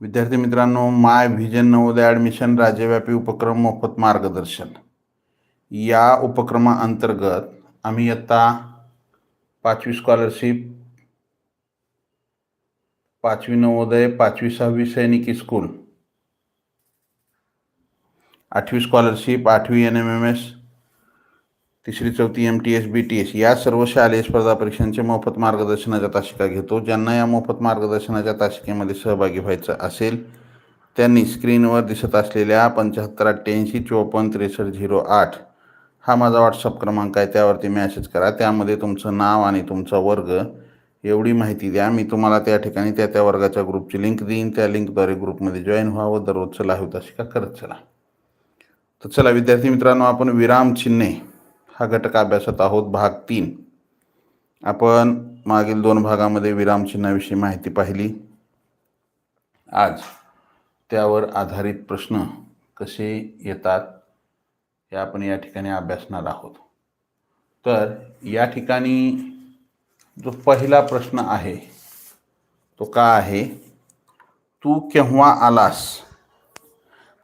विद्यार्थी मित्रांनो माय vision Navodaya admission राज्यव्यापी उपक्रम मोफत मार्गदर्शन. या उपक्रमाअंतर्गत आम्ही इयत्ता पाचवी स्कॉलरशिप पाचवी नवोदय पाचवी सहावी सैनिकी स्कूल आठवी स्कॉलरशिप आठवी एन एम एम एस तिसरी चौथी M T S B T S या सर्व शालेय स्पर्धा परीक्षांचे मोफत मार्गदर्शनाच्या तासिका घेतो. ज्यांना या मोफत मार्गदर्शनाच्या तासिकेमध्ये सहभागी व्हायचं असेल त्यांनी स्क्रीनवर दिसत असलेल्या पंच्याहत्तर अठ्ठ्याऐंशी चोपन्न त्रेसष्ट झिरो आठ हा माझा व्हॉट्सअप क्रमांक आहे. त्यावरती मॅसेज करा. त्यामध्ये तुमचं नाव आणि तुमचा वर्ग एवढी माहिती द्या. मी तुम्हाला त्या ठिकाणी त्या त्या वर्गाच्या ग्रुपची लिंक देईन. त्या लिंकद्वारे ग्रुपमध्ये जॉईन व्हावं दररोजचं लाईव्ह तासिका करत चला. तर चला विद्यार्थी मित्रांनो आपण विराम चिन्हे हा घटक अभ्यासत आहोत. भाग तीन. आपण मागील दोन भागामध्ये विराम चिन्हाविषयी माहिती पाहिली. आज त्यावर आधारित प्रश्न कसे येतात हे आपण या ठिकाणी अभ्यासणार आहोत. तर या ठिकाणी जो पहिला प्रश्न आहे तो का आहे? तू केव्हा आलास?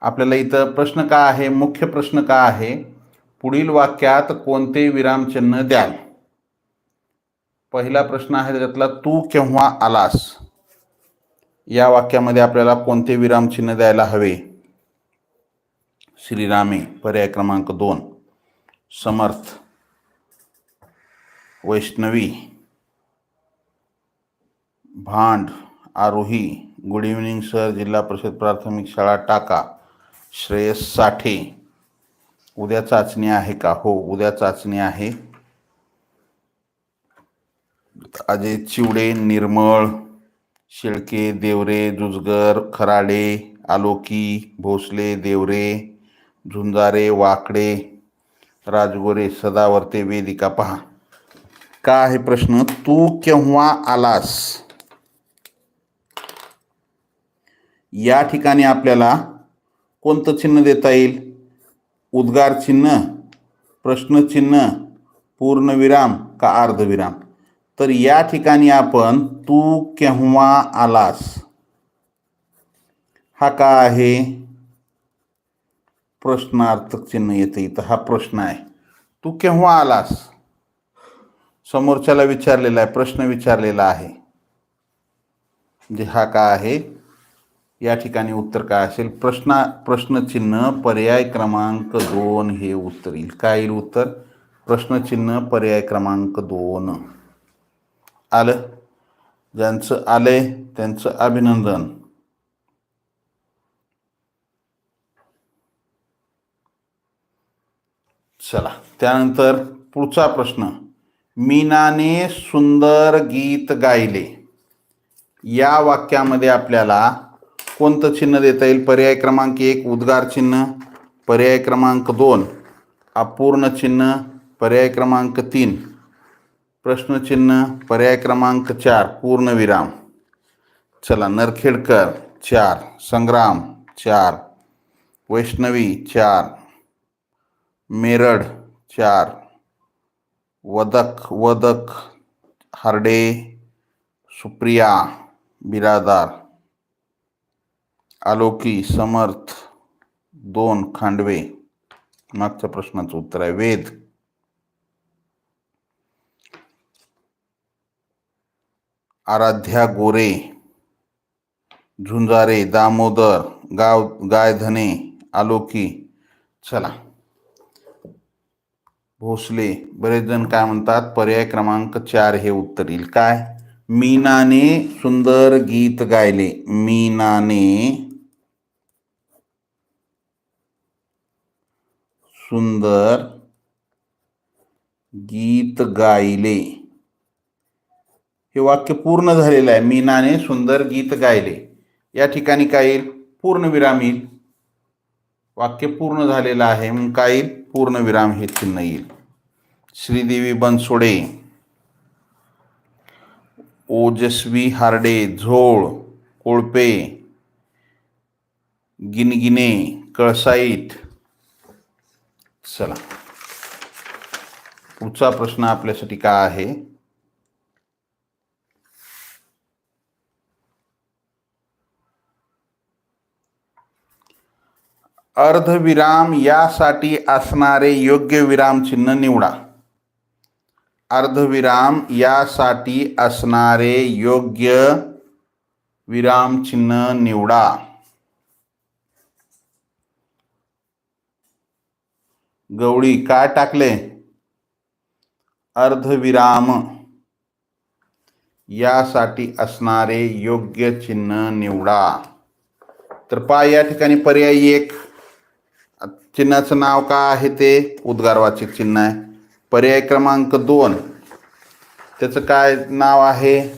आपल्याला इथं प्रश्न का आहे? मुख्य प्रश्न का आहे? पुढील वाक्यात कोणते विरामचिन्ह द्याल. पहिला प्रश्न आहे त्यातला तू केव्हा आलास? या वाक्यामध्ये आपल्याला कोणते विरामचिन्ह द्यायला हवे? श्रीरामे पर्याय क्रमांक दोन. Samarth. Vaishnavi. Bhand. Aarohi. Good evening sir. जिल्हा परिषद प्राथमिक शाळा टाका. श्रेयस साठे. उद्या चाचणी आहे का? हो उद्या चाचणी आहे. अजय चिवडे निर्मळ शेळके देवरे जुजगर खराडे आलोकी भोसले देवरे झुंजारे वाकडे राजगोरे सदावर्ते वेदिका पहा. का आहे प्रश्न? तू केव्हा आलास? या ठिकाणी आपल्याला कोणतं चिन्ह देता येईल? उद्गार चिन्ह प्रश्नचिन्ह पूर्णविराम का अर्धविराम तर या ठिकाणी आपण तू केव्हा आलास? हा का आहे? प्रश्नार्थक चिन्ह येतं इथं. हा प्रश्न आहे. तू केव्हा आलास? समोरच्याला विचारलेला आहे प्रश्न विचारलेला आहे. म्हणजे हा का आहे? या ठिकाणी उत्तर काय असेल? प्रश्न प्रश्नचिन्ह पर्याय क्रमांक दोन हे उत्तर येईल. काय येईल उत्तर? प्रश्नचिन्ह पर्याय क्रमांक दोन. आलं? ज्यांचं आलंय त्यांचं अभिनंदन. चला त्यानंतर पुढचा प्रश्न. मीनाने सुंदर गीत गायले. या वाक्यामध्ये आपल्याला कोणतं चिन्ह देता येईल? पर्याय क्रमांक एक, उद्गार चिन्ह. पर्याय क्रमांक दोन, अपूर्ण चिन्ह. पर्याय क्रमांक तीन प्रश्नचिन्ह पर्याय क्रमांक चार, पूर्णविराम. चला, नरखेडकर चार, संग्राम चार, वैष्णवी चार मेरड चार, वदक वदक, हरडे, सुप्रिया, बिरादार. आलोकी समर्थ दोन खांडवे. मागच्या प्रश्नाचं उत्तर आहे वेद. आराध्या गोरे झुंजारे दामोदर गाव गायधने आलोकी. चला. भोसले बरेच जण काय म्हणतात? पर्याय क्रमांक चार हे उत्तर येईल. काय? मीनाने सुंदर गीत गायले. मीनाने सुंदर गीत गायले. हे वाक्य पूर्ण झालेलं आहे. मीनाने सुंदर गीत गायले. या ठिकाणी काय येईल? पूर्णविराम येईल. वाक्य पूर्ण झालेलं आहे मग काय येईल? पूर्णविराम हे चिन्ह येईल. श्रीदेवी बनसोडे. ओजस्वी हार्डे झोळ कोळपे गिनगिने कळसाईत चला. पुढचा प्रश्न आपल्यासाठी काय आहे? अर्धविराम यासाठी असणारे योग्य विराम चिन्ह निवडा. अर्धविराम यासाठी असणारे योग्य विराम चिन्ह निवडा. गवळी काय टाकले? अर्धविराम. यासाठी असणारे योग्य चिन्ह निवडा. तर पा या ठिकाणी पर्यायी एक. चिन्हाचं नाव काय आहे ते? उद्गारवाचक चिन्ह आहे. पर्याय क्रमांक दोन. त्याचं काय नाव आहे?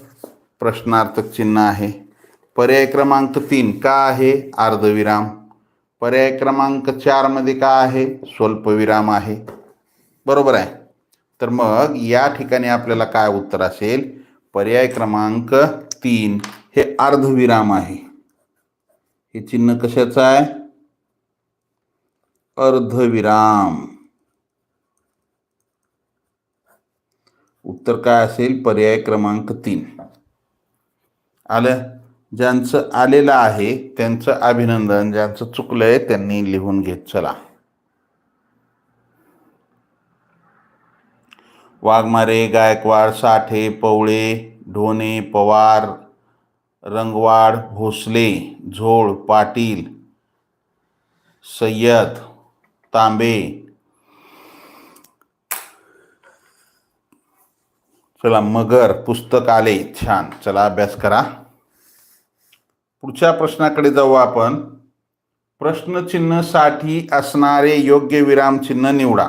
प्रश्नार्थक चिन्ह आहे. पर्याय क्रमांक तीन. का आहे? अर्धविराम. पर्याय क्रमांक चारमध्ये काय आहे? स्वल्पविराम आहे. बरोबर आहे? तर मग या ठिकाणी आपल्याला काय उत्तर असेल? पर्याय क्रमांक तीन. हे अर्धविराम आहे. हे चिन्ह कशाचं आहे? अर्धविराम. उत्तर काय असेल? पर्याय क्रमांक तीन. आलं? ज्यांचं आलेलं आहे त्यांचं अभिनंदन ज्यांचं चुकलंय त्यांनी लिहून घेत चला. वाघमारे गायकवाड साठे पवळे ढोणे पवार रंगवाड भोसले झोळ पाटील सय्यद तांबे. चला मगर पुस्तक आले. छान. चला अभ्यास करा. पुढच्या प्रश्नाकडे जाऊ आपण. प्रश्नचिन्हसाठी असणारे योग्य विरामचिन्ह निवडा.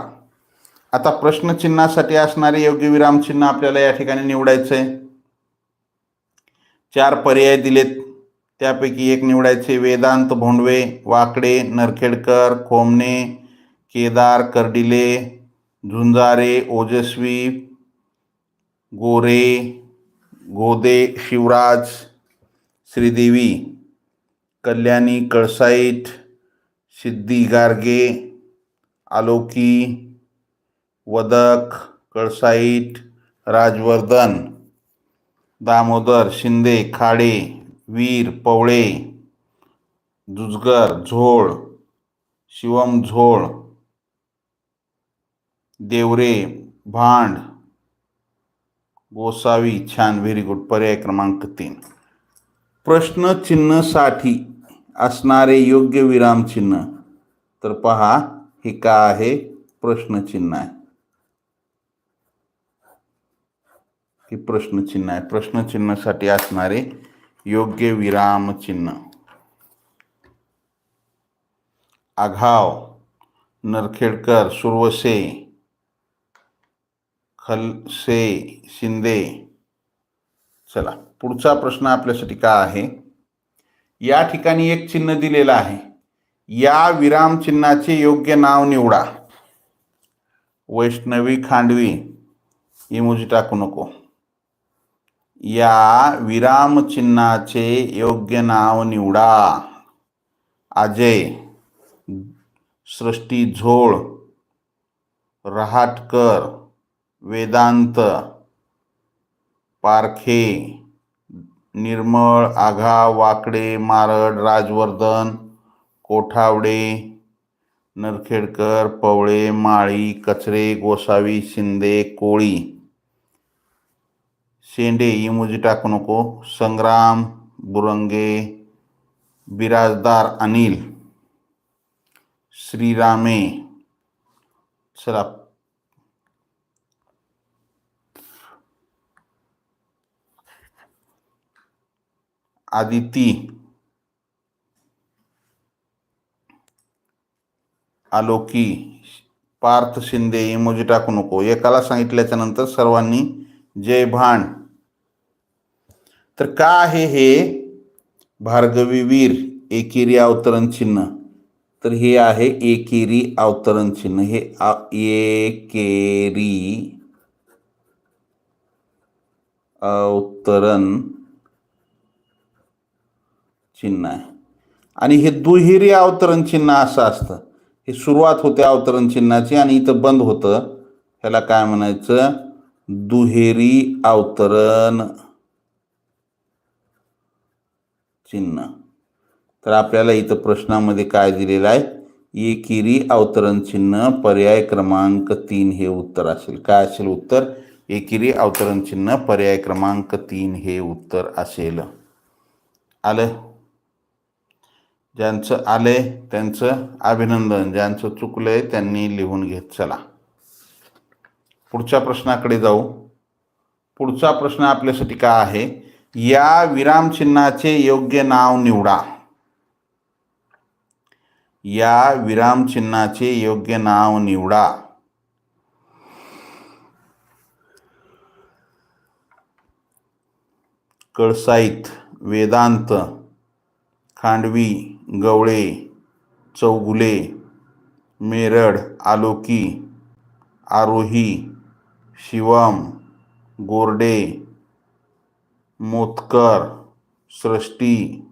आता प्रश्नचिन्हासाठी असणारे योग्य विरामचिन्ह आपल्याला या ठिकाणी निवडायचं आहे. चार पर्याय दिलेत. त्यापैकी एक निवडायचे वेदांत भोंडवे वाकडे नरखेडकर खोमणे केदार कर्डिले झुंजारे ओजस्वी गोरे गोदे शिवराज श्रीदेवी, कल्याणी, कळसाईट, सिद्धी गार्गे, आलोकी, वदक, कळसाईट, राजवर्धन, दामोदर, शिंदे, खाडे, वीर, पवळे जुजगर झोळ, शिवम झोळ, देवरे, भांड, गोसावी छान व्हेरी गुड पर्याय क्रमांक तीन. प्रश्नचिन्हसाठी असणारे योग्य विरामचिन्ह तर पहा हे का आहे? प्रश्नचिन्ह आहे. हे प्रश्नचिन्ह आहे. प्रश्नचिन्हासाठी असणारे योग्य विरामचिन्ह आघाव नरखेडकर सुरवसे खलसे शिंदे. चला. पुढचा प्रश्न आपल्यासाठी का आहे? या ठिकाणी एक चिन्ह दिलेलं आहे. या विरामचिन्हाचे योग्य नाव निवडा. वैष्णवी खांडवी इमोजी टाकू नको. या विरामचिन्हाचे योग्य नाव निवडा. अजय सृष्टी झोळ रहाटकर वेदांत पारखे निर्मळ, आघा, वाकडे, मारड, राजवर्धन, कोठावडे, नरखेडकर, पवळे, माळी, कचरे, गोसावी, शिंदे, कोळी. शेंडे इमोजी टाकू नको. संग्राम, बुरंगे, बिराजदार अनिल, श्रीरामे. चला आदिती. आलोकी. पार्थ शिंदे इमोजी टाकू नको. एकाला सांगितल्याच्या नंतर सर्वांनी जय भांड तर का आहे हे? भार्गवी वीर एकेरी अवतरण चिन्ह. तर हे आहे एकेरी अवतरण चिन्ह. हे एकेरी अवतरण चिन्ह आहे. आणि हे दुहेरी अवतरण चिन्ह असं असतं. हे सुरुवात होते अवतरण चिन्हाची आणि इथं बंद होतं. ह्याला काय म्हणायचं? दुहेरी अवतरण चिन्ह. तर आपल्याला इथं प्रश्नामध्ये काय दिलेलं आहे? एकेरी अवतरण चिन्ह पर्याय क्रमांक तीन हे उत्तर असेल. काय असेल उत्तर? एकेरी अवतरण चिन्ह पर्याय क्रमांक तीन हे उत्तर असेल. आलं? ज्यांचं आलंय त्यांचं अभिनंदन ज्यांचं चुकलंय त्यांनी लिहून घेत चला. पुढच्या प्रश्नाकडे जाऊ. पुढचा प्रश्न आपल्यासाठी काय आहे? या विरामचिन्हाचे योग्य नाव निवडा. या विरामचिन्हाचे योग्य नाव निवडा. कळसाईत वेदांत खांडवी, गवळे, चौगुले मेरड आलोकी, आरोही, शिवम, गोरडे, मोतकर, सृष्टी,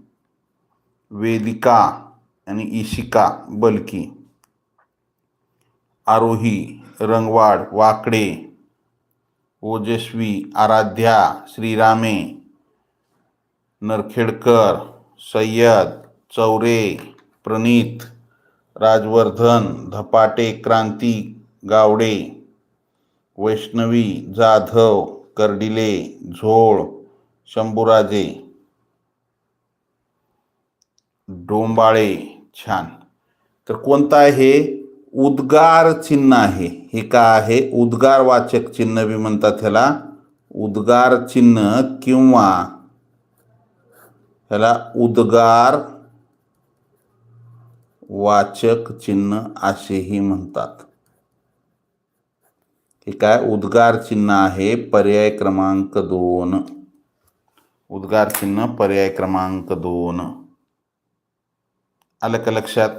वेदिका आणि ईशिका बलकी. आरोही, रंगवाड, वाकडे, ओजस्वी, आराध्या, श्रीरामे, नरखेडकर सय्यद चौरे प्रणीत राजवर्धन धपाटे क्रांती गावडे वैष्णवी जाधव कर्डिले झोळ शंभूराजे. डोंबाळे छान. तर कोणता आहे उद्गार चिन्ह आहे. हे का आहे? उद्गारवाचक चिन्ह बी म्हणतात ह्याला. उद्गार चिन्ह किंवा ह्याला उद्गार वाचक चिन्ह असेही म्हणतात. हे काय? उद्गार चिन्ह आहे पर्याय क्रमांक दोन. उद्गार चिन्ह पर्याय क्रमांक दोन. आलं का लक्षात?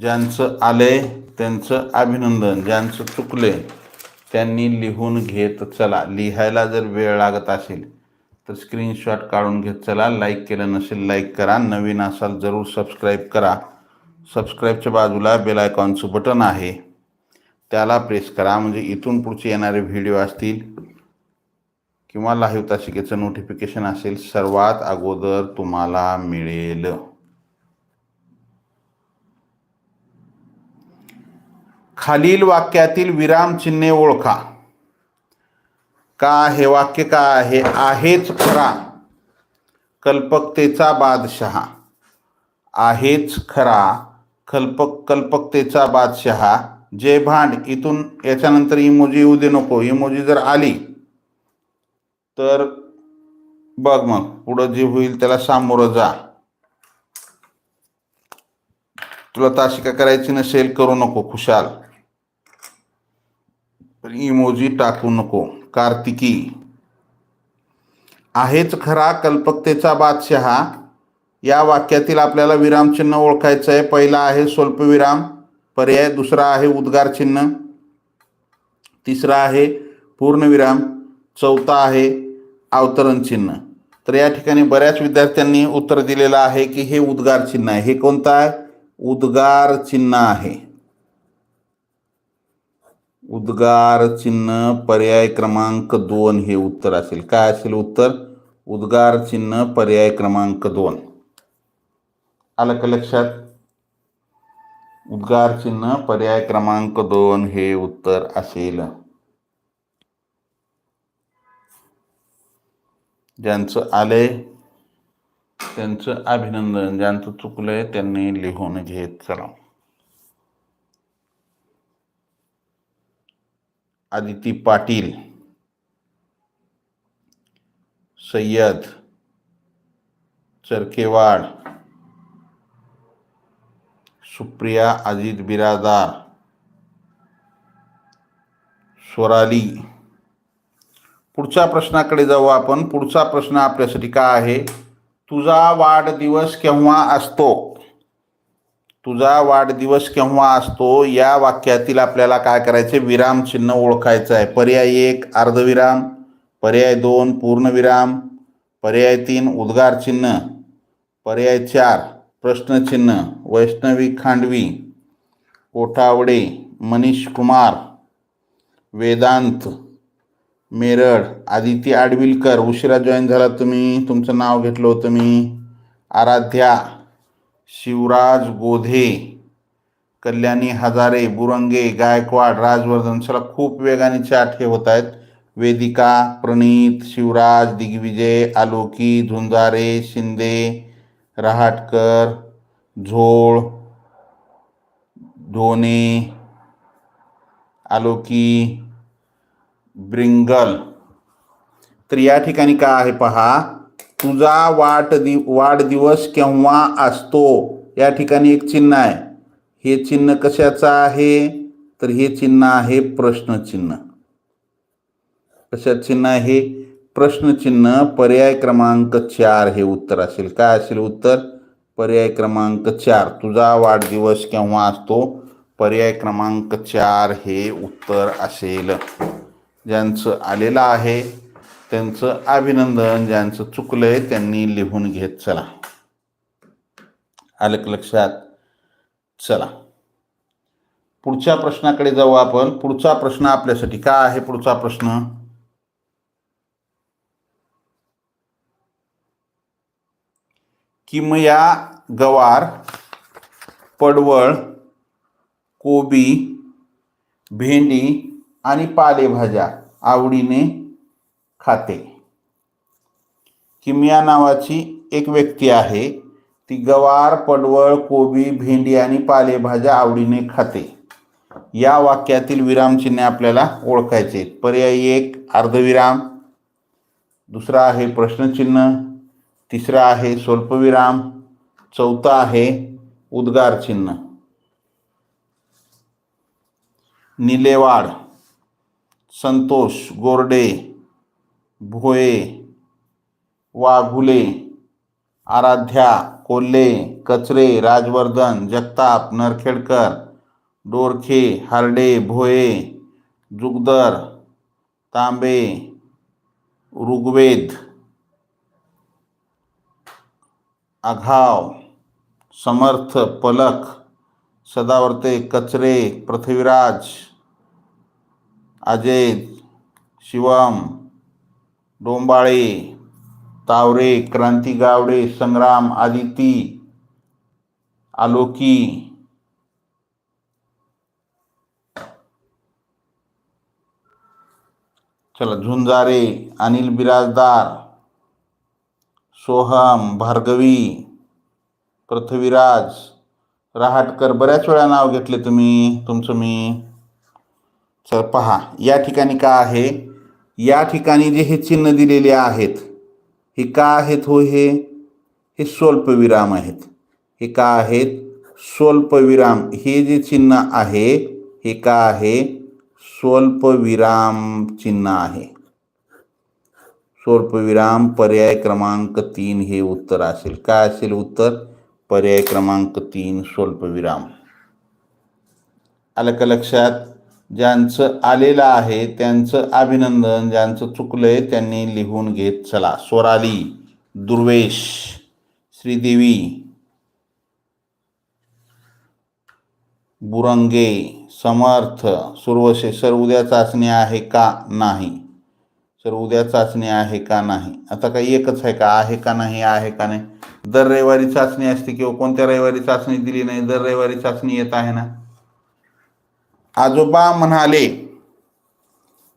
ज्यांचं आलंय त्यांचं अभिनंदन. ज्यांचं चुकलंय त्यांनी लिहून घेत चला. लिहायला जर वेळ लागत असेल तर स्क्रीनशॉट काढून घेत चला. लाईक केलं नसेल लाईक करा. नवीन असाल जरूर सबस्क्राईब करा. सबस्क्राईबच्या बाजूला बेल आयकॉनचं बटन आहे. त्याला प्रेस करा. म्हणजे इथून पुढचे येणारे व्हिडिओ असतील किंवा लाईव्ह तासिकेचं नोटिफिकेशन असेल सर्वात अगोदर तुम्हाला मिळेल. खालील वाक्यातील विरामचिन्हे ओळखा. का हे वाक्य का आहे? आहेच खरा. कल्पकतेचा बादशहा. आहेच खरा. कल्पक कल्पकतेचा बादशहा. जय भांड इथून याच्यानंतर इमोजी येऊ दे नको. इमोजी जर आली तर बघ मग पुढं जे होईल त्याला सामोरं जा. तुला ताशिका करायची नसेल करू नको खुशाल. पण इमोजी टाकू नको. कार्तिकी. आहेच खरा कल्पकतेचा बादशहा. या वाक्यातील आपल्याला विरामचिन्ह ओळखायचं आहे. पहिला आहे स्वल्पविराम पर्याय दुसरा आहे उद्गार चिन्ह तिसरा आहे पूर्णविराम चौथा आहे अवतरण चिन्ह. तर या ठिकाणी बऱ्याच विद्यार्थ्यांनी उत्तर दिलेलं आहे की हे उद्गार चिन्ह आहे. हे कोणतं आहे? उद्गार चिन्ह आहे. उद्गार चिन्ह पर्याय क्रमांक दोन हे उत्तर असेल. काय असेल उत्तर? उद्गार चिन्ह पर्याय क्रमांक दोन. आलं का लक्षात? उद्गार चिन्ह पर्याय क्रमांक दोन हे उत्तर असेल. ज्यांचं आलंय त्यांचं अभिनंदन ज्यांचं चुकलंय त्यांनी लिहून घेत चला. आदिती पाटील सय्यद चरकेवाड सुप्रिया अजित बिरादार स्वराली. पुढच्या प्रश्नाकडे जाऊ आपण. पुढचा प्रश्न आपल्यासाठी काय आहे? तुझा वाढदिवस केव्हा असतो? तुझा वाढदिवस केव्हा असतो या वाक्यातील आपल्याला काय करायचे विरामचिन्ह ओळखायचं आहे पर्याय एक अर्धविराम. पर्याय दोन पूर्णविराम. पर्याय तीन उद्गार चिन्ह. पर्याय चार प्रश्नचिन्ह वैष्णवी खांडवी. कोठावडे मनीष कुमार. वेदांत. मेरड आदिती आडविलकर. उशिरा जॉईन झाला तुम्ही. तुमचं नाव घेतलं होतं मी. आराध्या. शिवराज गोधे कल्याणी हजारे बुरंगे गायकवाड राजवर्धन सला खूप वेगाने चाट हे होत आहेत. वेदिका प्रणीत शिवराज दिग्विजय आलोकी झुंजारे शिंदे रहाटकर झोळ धोने आलोकी ब्रिंगल. तर या ठिकाणी काय आहे पहा? तुझा वाट दि वाढदिवस केव्हा असतो? या ठिकाणी एक चिन्ह आहे. हे चिन्ह कशाचं आहे? तर हे चिन्ह आहे प्रश्नचिन्ह. कशा चिन्ह आहे? प्रश्नचिन्ह पर्याय क्रमांक चार हे उत्तर असेल. काय असेल उत्तर? पर्याय क्रमांक चार. तुझा वाढदिवस केव्हा असतो? पर्याय क्रमांक चार हे उत्तर असेल. ज्यांचं आलेलं आहे त्यांचं अभिनंदन ज्यांचं चुकलंय त्यांनी लिहून घेत चला. आलं लक्षात? चला. पुढच्या प्रश्नाकडे जाऊ आपण. पुढचा प्रश्न आपल्यासाठी काय आहे पुढचा प्रश्न? किमया गवार पडवळ कोबी भेंडी आणि पालेभाज्या आवडीने खाते. किमिया नावाची एक व्यक्ती आहे ती गवार पडवळ कोबी भेंडी आणि पालेभाज्या आवडीने खाते. या वाक्यातील विरामचिन्हे आपल्याला ओळखायचे पर्यायी पर्याय एक अर्धविराम. दुसरा आहे प्रश्नचिन्ह. तिसरा आहे स्वल्पविराम. चौथा आहे उद्गार चिन्ह. निलेवाड संतोष गोरडे भोये वाघुले आराध्या कोल्हे कचरे राजवर्धन जगताप नरखेडकर डोरखे हार्डे भोये जुगदर तांबे ऋग्वेद आघाव समर्थ पलक सदावर्ते कचरे पृथ्वीराज अजय शिवम डोंबाळे तावरे क्रांती गावडे संग्राम आदिती आलोकी. चला झुंजारे अनिल बिराजदार सोहम भार्गवी पृथ्वीराज रहाटकर बऱ्याच वेळा नाव घेतले तुम्ही तुमचं मी. चल पहा या ठिकाणी का आहे? या ठिकाणी जे हे चिन्ह दिलेले आहेत, हे का आहेत हो हे? हे स्वल्पविराम आहेत. हे का आहेत? स्वल्पविराम. हे जे चिन्ह आहे, हे का आहे? स्वल्पविराम चिन्ह आहे. स्वल्पविराम पर्याय क्रमांक तीन हे उत्तर असेल. काय असेल उत्तर? पर्याय क्रमांक तीन, स्वल्पविराम. आलं का लक्षात? ज्यांचं आलेलं आहे त्यांचं अभिनंदन ज्यांचं चुकलंय त्यांनी लिहून घेत चला. स्वराली दुर्वेश श्रीदेवी बुरंगे समर्थ सुरवशे सर उद्या चाचणी आहे का नाही? सर उद्या चाचणी आहे का नाही? आता काही एकच आहे का? आहे का नाही? आहे का नाही? दर रविवारी चाचणी असते किंवा कोणत्या रविवारी चाचणी दिली नाही दर रविवारी चाचणी येत आहे ना? आजोबा म्हणाले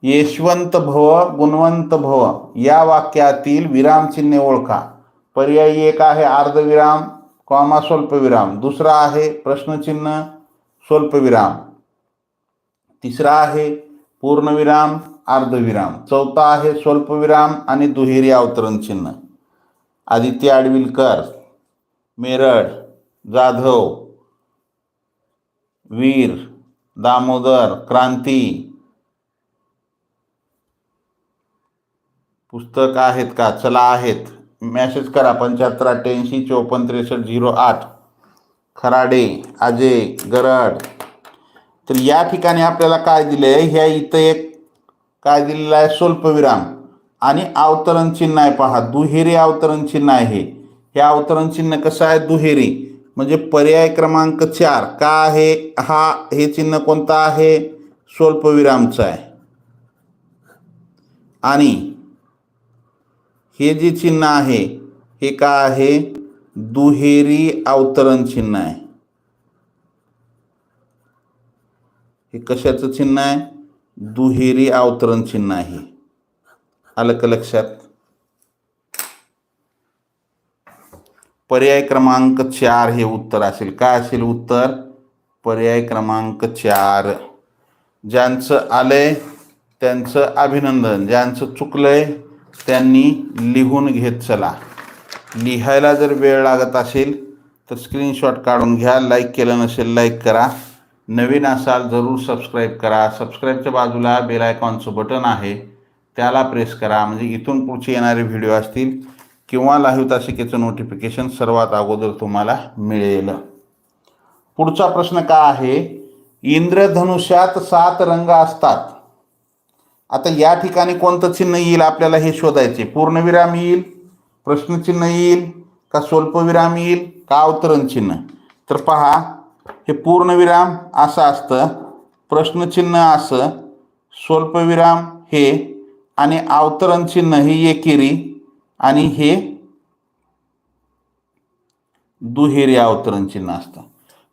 यशवंत भव गुणवंत भव या वाक्यातील विरामचिन्हे ओळखा. पर्यायी एक आहे अर्धविराम कॉमा स्वल्पविराम. दुसरा आहे प्रश्नचिन्ह स्वल्पविराम. तिसरा आहे पूर्णविराम अर्धविराम. चौथा आहे स्वल्पविराम आणि दुहेरी अवतरण चिन्ह. आदित्य आडविलकर मेरड जाधव वीर दामोदर क्रांती. पुस्तक आहेत का? चला आहेत. मॅसेज करा. पंच्याहत्तर अठ्ठ्याऐंशी चोपन्न त्रेसष्ट झिरो आठ. खराडे अजय गरड. तर या ठिकाणी आपल्याला काय दिलं आहे ह्या इथं एक काय दिलेलं आहे? स्वल्पविराम. आणि अवतरण चिन्ह आहे पहा. दुहेरी अवतरण चिन्ह आहे. हे अवतरण चिन्ह कसं आहे? दुहेरी. म्हणजे पर्याय क्रमांक चार का आहे? हा हे चिन्ह कोणतं आहे? स्वल्पविरामचं आहे. आणि हे जे चिन्ह आहे हे का आहे? दुहेरी अवतरण चिन्ह आहे. हे कशाचं चिन्ह आहे? दुहेरी अवतरण चिन्ह आहे. आलं का लक्षात? पर्याय क्रमांक चार हे उत्तर असेल. काय असेल उत्तर? पर्याय क्रमांक चार. ज्यांचं आलंय त्यांचं अभिनंदन. ज्यांचं चुकलंय त्यांनी लिहून घेत चला. लिहायला जर वेळ लागत असेल तर स्क्रीनशॉट काढून घ्या. लाईक केलं नसेल लाईक करा. नवीन असाल जरूर सबस्क्राईब करा. सबस्क्राईबच्या बाजूला बेल आयकॉनचं बटन आहे. त्याला प्रेस करा. म्हणजे इथून पुढचे येणारे व्हिडिओ असतील किंवा लाईव्ह तासिकेचं नोटिफिकेशन सर्वात अगोदर तुम्हाला मिळेल. पुढचा प्रश्न का आहे? इंद्रधनुष्यात सात रंग असतात. आता या ठिकाणी कोणतं चिन्ह येईल? आपल्याला हे शोधायचे. पूर्णविराम येईल प्रश्नचिन्ह येईल का स्वल्पविराम येईल का अवतरण चिन्ह? तर पहा हे पूर्णविराम असं असतं प्रश्नचिन्ह असं स्वल्पविराम हे आणि अवतरण चिन्ह हे एकेरी आणि हे दुहेरी अवतरण चिन्ह असतं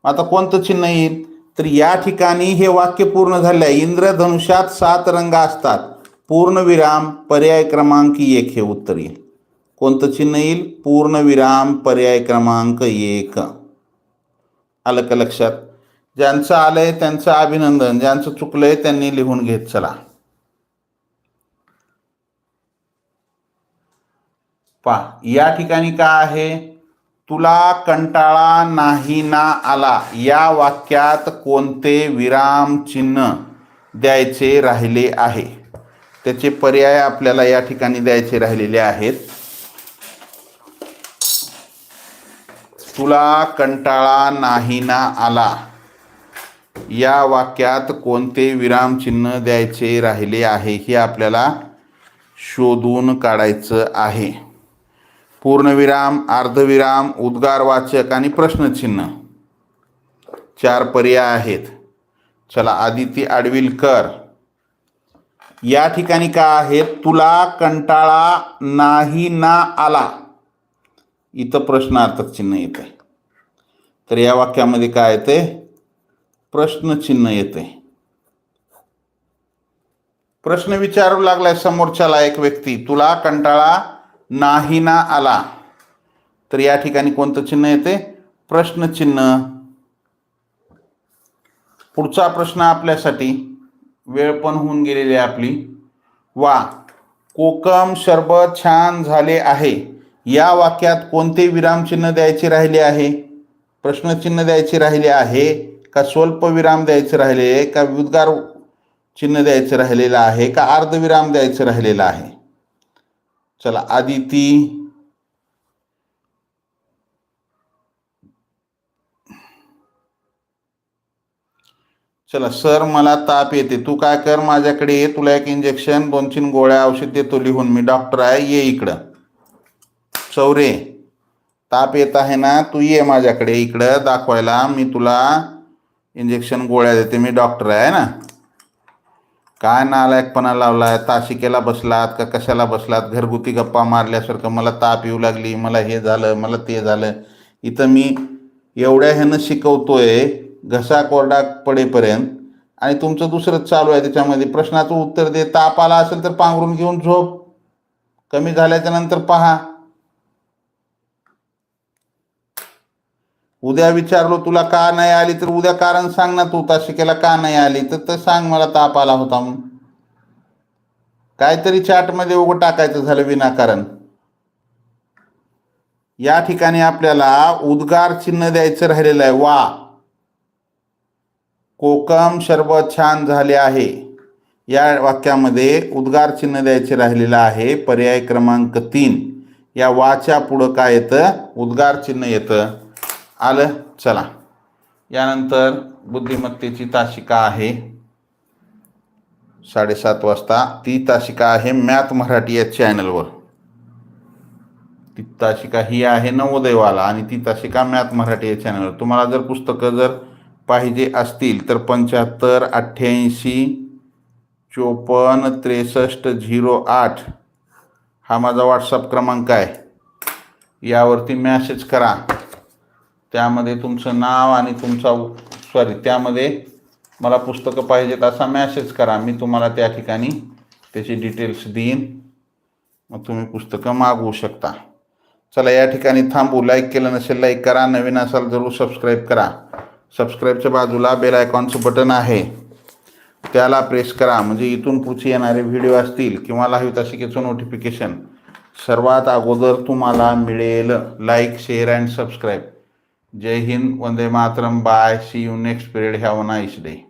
आता कोणतं चिन्ह येईल? तर या ठिकाणी हे वाक्य पूर्ण झाले इंद्रधनुष्यात सात रंग असतात. पूर्णविराम पर्याय क्रमांक एक हे उत्तर येईल. कोणतं चिन्ह येईल? पूर्णविराम पर्याय क्रमांक एक. आलं का लक्षात? ज्यांचं आलंय त्यांचं अभिनंदन. ज्यांचं चुकलंय त्यांनी लिहून घेत चला. पा या ठिकाणी काय आहे? तुला कंटाळा नाही ना आला? या वाक्यात कोणते विराम चिन्ह द्यायचे राहिले आहे? त्याचे पर्याय आपल्याला या ठिकाणी द्यायचे राहिलेले आहेत. तुला कंटाळा नाही ना आला? या वाक्यात कोणते विरामचिन्ह द्यायचे राहिले आहे हे आपल्याला शोधून काढायचं आहे. पूर्णविराम अर्धविराम उद्गारवाचक आणि प्रश्नचिन्ह. चार पर्याय आहेत. चला आदिती आडविलकर या ठिकाणी काय आहे? तुला कंटाळा नाही ना आला. इथं प्रश्नार्थक चिन्ह येते तर या वाक्यामध्ये काय येते प्रश्नचिन्ह येते प्रश्न विचारू लागलाय समोरच्याला एक व्यक्ती. तुला कंटाळा नाही ना आला. तर या ठिकाणी कोणतं चिन्ह येते? प्रश्नचिन्ह पुढचा प्रश्न आपल्यासाठी. वेळ पण होऊन गेलेली आहे आपली. वा कोकम शरबत छान झाले आहे. या वाक्यात कोणते विरामचिन्ह द्यायचे राहिले आहे? प्रश्नचिन्ह द्यायचे राहिले आहे का स्वल्प विराम द्यायचे राहिले आहे का उद्गार चिन्ह द्यायचं राहिलेलं आहे का अर्धविराम द्यायचं राहिलेलं आहे? चला, आदिती. चला, सर, मला ताप येते. तू काय कर माझ्याकडे ये, तुला एक इंजेक्शन दोन तीन गोळ्या औषध देतो लिहून. मी डॉक्टर आहे, ये इकडं. चौरे, ताप येत आहे ना, तू ये माझ्याकडे इकडं, दाखवायला. मी तुला इंजेक्शन गोळ्या देते. मी डॉक्टर आहे ना? काय नालायकपणा लावलाय? ताशिकेला बसलात का कशाला बसलात? घरगुती गप्पा मारल्यासारखं मला ताप येऊ लागली मला हे झालं मला ते झालं. इथं मी एवढ्या ह्यानं शिकवतोय घसा कोरडा पडेपर्यंत. आणि तुमचं दुसरंच चालू आहे त्याच्यामध्ये. प्रश्नाचं उत्तर दे. ताप आला असेल तर पांघरून घेऊन झोप. कमी झाल्याच्यानंतर पहा. उद्या विचारलो तुला का नाही आली? तर उद्या कारण सांग ना तू ताशिकेला का नाही आली? तर तर सांग मला ताप आला होता म्हणून. काहीतरी चॅटमध्ये उघड टाकायचं झालं विनाकारण. या ठिकाणी आपल्याला उद्गार चिन्ह द्यायचं राहिलेलं आहे. वा! कोकम शरबत छान झाले आहे. या वाक्यामध्ये उद्गार चिन्ह द्यायचे राहिलेलं आहे. पर्याय क्रमांक तीन. या वाच्या पुढं काय येतं? उद्गार चिन्ह येतं. आलं? चला. यानंतर बुद्धिमत्तेची तासिका आहे. साडेसात वाजता ती तासिका आहे मॅथ मराठी या चॅनलवर. ती तासिका ही आहे नवोदयवाला आणि ती तासिका मॅथ मराठी या चॅनलवर. तुम्हाला जर पुस्तकं जर पाहिजे असतील तर पंच्याहत्तर अठ्ठ्याऐंशी चोपन्न त्रेसष्ट झिरो आठ हा माझा व्हॉट्सअप क्रमांक आहे. यावरती मॅसेज करा. त्यामध्ये तुमचं नाव आणि तुमचा सॉरी त्यामध्ये मला पुस्तकं पाहिजेत असा मॅसेज करा. मी तुम्हाला त्या ठिकाणी त्याची डिटेल्स देईन. मग तुम्ही पुस्तकं मागवू शकता. चला या ठिकाणी थांबू. लाईक केलं नसेल लाईक करा. नवीन असाल जरूर सबस्क्राईब करा. सबस्क्राईबच्या बाजूला बेल आयकॉनचं बटन आहे. त्याला प्रेस करा. म्हणजे इथून पुढचे येणारे व्हिडिओ असतील किंवा लाईव्ह तासिकेचं नोटिफिकेशन सर्वात अगोदर तुम्हाला मिळेल. लाईक शेअर अँड सबस्क्राईब जय Hind Vande Mataram bye see you next period have a nice day.